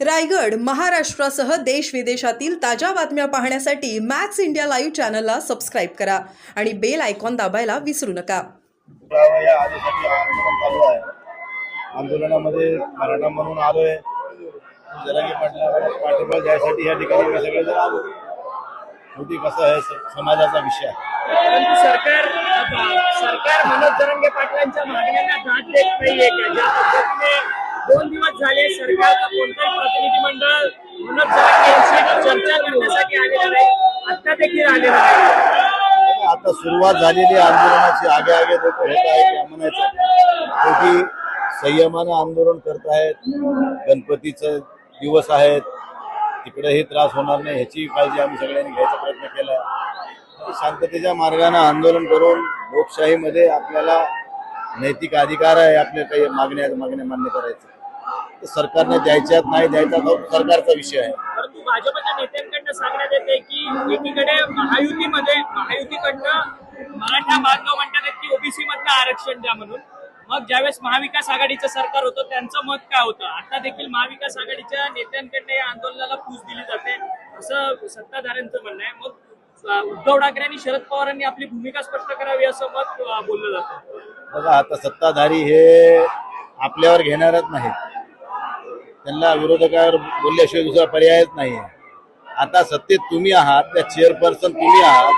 रायगड महाराष्ट्रासह देश विदेशातील ताज्या बातम्या पाहण्यासाठी मॅक्स इंडिया लाईव्ह चॅनलला सबस्क्राईब करा आणि बेल आयकॉन दाबायला विसरू नका. पुरावा या आदेशाचे आंदोलन चालू आहे. आंदोलनामध्ये मराठा म्हणून आलोय. जरांगी पाटला पाठिंबा द्यायसाठी या ठिकाणी आम्ही सगळेजण आलो. शेवटी कसं आहे समाजाचा विषय परंतु सरकार सरकार मनोज जरंगे पाटलांच्या मागण्यांना दाद देत नाहीये. का ज्या पद्धतीने दोन दिवस झाले सरकारचं कोणतंही प्रतिनिधी मंडळ चर्चा करण्यासाठी आलेलं नाही. आता देखील आलेलं नाही. आता सुरुवात झालेली आंदोलनाची आगे आगे लोक होत आहेत या म्हणायचं शेवटी संयमानं आंदोलन करत आहेत गणपतीचं दिवस आहेत तिकडेही त्रास होणार नाही ह्याची काळजी आम्ही सगळ्यांनी घ्यायचा प्रयत्न केला आणि शांततेच्या मार्गाने आंदोलन करून लोकशाहीमध्ये आपल्याला नैतिक अधिकार आहे आपल्या काही मागण्या मागण्या मान्य करायचं. सरकारने द्यायच्यात नाही द्यायचा तो सरकारचा विषय आहे. परंतु भाजपच्या नेत्यांकडनं सांगण्यात येते की एकीकडे महायुतीमध्ये महायुतीकडनं मराठा बांधव म्हणतात की ओबीसी मधलं आरक्षण द्या म्हणून. मग ज्यावेळेस महाविकास आघाडीचं सरकार होतं त्यांचं मत काय होतं? आता देखील महाविकास आघाडीच्या नेत्यांकडनं या आंदोलनाला पूस दिली जाते असं सत्ताधाऱ्यांचं म्हणणं आहे. मग उद्धव ठाकरे आणि शरद पवारांनी आपली भूमिका स्पष्ट करावी असं मत बोललं जातं. बघा आता सत्ताधारी हे आपल्यावर घेणारच नाहीत. त्यांना विरोधकावर बोलल्याशिवाय दुसरा पर्यायच नाही आता सत्तेत तुम्ही आहात त्या चेअरपर्सन तुम्ही आहात.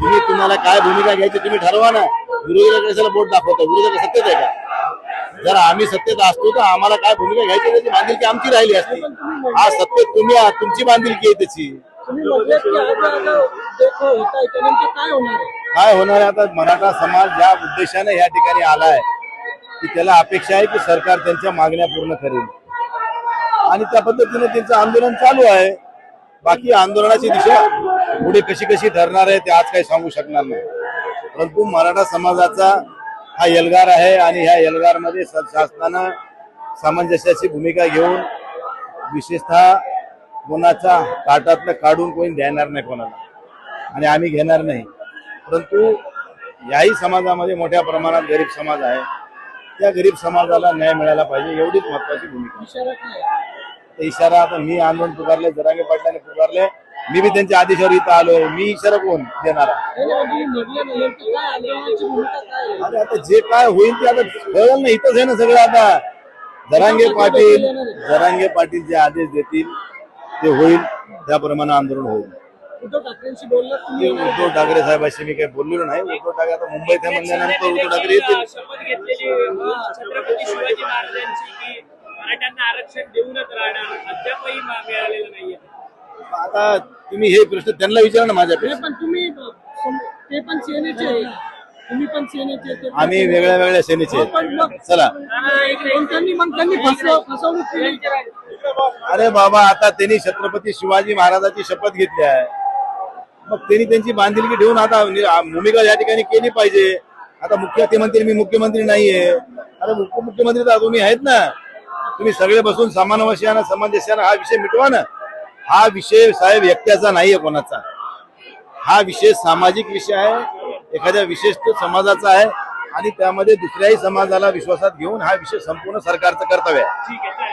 तुम्ही तुम्हाला काय भूमिका घ्यायची तुम्ही ठरवा ना. विरोधक कशाला बोट दाखवता? विरोधक सत्तेत आहे का? जर आम्ही सत्तेत असतो तर आम्हाला काय भूमिका घ्यायची? त्याची बांधिलकी आमची राहिली असती. आज सत्तेत तुम्ही आहात तुमची बांधिलकी आहे त्याची. काय होणार आहे? काय होणार आहे आता? मराठा समाज ज्या उद्देशाने या ठिकाणी आलाय की त्याला अपेक्षा आहे की सरकार त्यांच्या मागण्या पूर्ण करेल. आणि त्या पद्धतीने त्यांचं आंदोलन चालू आहे. बाकी आंदोलनाची दिशा पुढे कशी कशी ठरणार आहे ते आज काही सांगू शकणार नाही. परंतु मराठा समाजाचा हा एल्गार आहे आणि ह्या एल्गारमध्ये स- शासनानं सामंजस्याची भूमिका घेऊन विशेषतः कोणाचा काटातलं काढून कोणी देणार नाही कोणाला. आणि आम्ही घेणार नाही. परंतु याही समाजामध्ये मोठ्या प्रमाणात गरीब समाज आहे. त्या गरीब समाजाला न्याय मिळाला पाहिजे एवढीच महत्वाची भूमिका. इशारा आता मी आंदोलन पुकारले जरांगे पाटलाने पुकारले. मी बी त्यांच्या आदेशावर इथं आलोय. मी इशारा कोण देणारा? आणि आता जे काय होईल ते आता कळलं ना इथंच आहे ना सगळं आता. जरांगे पाटील जरांगे पाटील जे आदेश देतील ते होईल. त्याप्रमाणे आंदोलन होईल. उद्धव ठाकरेंशी बोललात तुम्ही? उद्धव ठाकरे साहेबांशी मी काही बोललेलो नाही. उद्धव ठाकरे आता मुंबईत आहे म्हणल्यानंतर उद्धव ठाकरे येतील. शपथ घेतलेली अ, छत्रपती शिवाजी महाराजांची की मराठ्यांना आरक्षण देऊनच राहणार अद्यापही मिळालेलं नाहीये. आता तुम्ही हे प्रश्न त्यांना विचारा ना माझ्यापेक्षा पण तुम्ही ते पण सेनेचे तुम्ही पण सेनेचे ते आम्ही वेगळ्या वेगळ्या सेनेचे आहेत. चला. त्यांनी मग त्यांनी फसव फसवणूक केली. अरे बाबा आता त्यांनी छत्रपती शिवाजी महाराजाची शपथ घेतली आहे. मग त्यांनी त्यांची बांधिलकी ठेवून आता भूमिका या ठिकाणी केली पाहिजे. आता मुख्य तेमंत्री मी मुख्यमंत्री नाहीये. अरे उपमुख्यमंत्री तर तुम्ही आहेत ना. तुम्ही सगळे बसून समानवशानं सामंजस्यानं हा विषय मिटवा ना. हा विषय साहेब एकट्याचा नाहीये कोणाचा. हा विषय सामाजिक विषय आहे. एखाद्या विशेष समाजाचा आहे. आणि त्यामध्ये दुसऱ्याही समाजाला विश्वासात घेऊन हा विषय संपूर्ण सरकारचं कर्तव्य आहे. ठीक आहे.